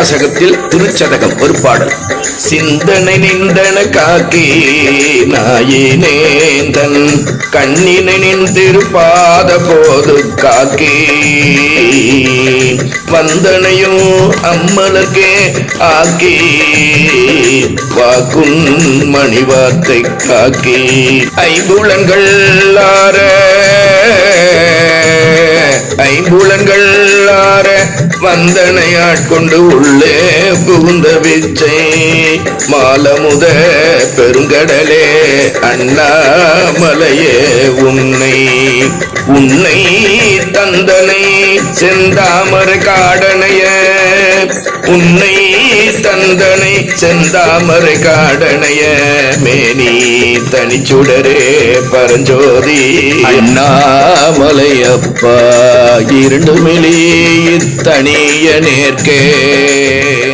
திருவாசகத்தில் திருச்சதகம் ஒரு பாடல் சிந்தனை நின்றன காக்கி நாயினேந்தன் கண்ணினை நின்றிருப்பாத போது காக்கி. வந்தனையும் அம்மலுக்கே ஆக்கி. வாக்கும் மணிவார்த்தை காக்கி. ஐம்புலன்கள் ஆற புலன்கள் ஆற வந்தனை ஆட்கொண்டு உள்ளே புகுந்த பிச்சை மாலமுத பெருங்கடலே அண்ணாமலையே உன்னை உன்னை தந்தனை செந்தாமர காடனைய. உன்னை தந்தனை செந்தாமர காடனைய மேனி தனிச்சுடரே பரஞ்சோதி. அண்ணாமலையப்பா இரண்டு மிளி தனிய நேர்க்கே.